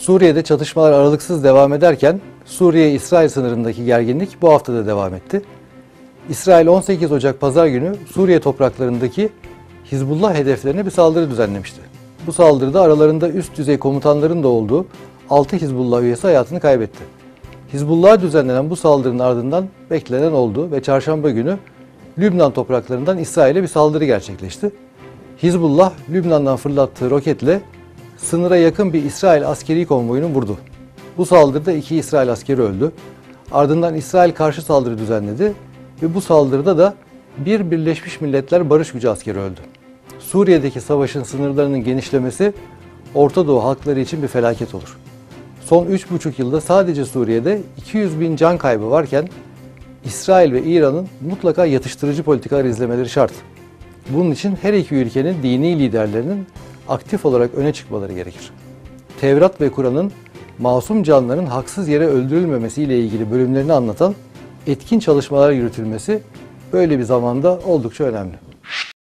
Suriye'de çatışmalar aralıksız devam ederken Suriye-İsrail sınırındaki gerginlik bu hafta da devam etti. İsrail 18 Ocak Pazar günü Suriye topraklarındaki Hizbullah hedeflerine bir saldırı düzenlemişti. Bu saldırıda aralarında üst düzey komutanların da olduğu 6 Hizbullah üyesi hayatını kaybetti. Hizbullah'a düzenlenen bu saldırının ardından beklenen oldu ve çarşamba günü Lübnan topraklarından İsrail'e bir saldırı gerçekleşti. Hizbullah Lübnan'dan fırlattığı roketle sınıra yakın bir İsrail askeri konvoyunu vurdu. Bu saldırıda iki İsrail askeri öldü. Ardından İsrail karşı saldırı düzenledi ve bu saldırıda da bir Birleşmiş Milletler Barış Gücü askeri öldü. Suriye'deki savaşın sınırlarının genişlemesi Orta Doğu halkları için bir felaket olur. Son 3,5 yılda sadece Suriye'de 200 bin can kaybı varken İsrail ve İran'ın mutlaka yatıştırıcı politikalar izlemeleri şart. Bunun için her iki ülkenin dini liderlerinin aktif olarak öne çıkmaları gerekir. Tevrat ve Kur'an'ın masum canların haksız yere öldürülmemesiyle ilgili bölümlerini anlatan etkin çalışmalar yürütülmesi böyle bir zamanda oldukça önemli.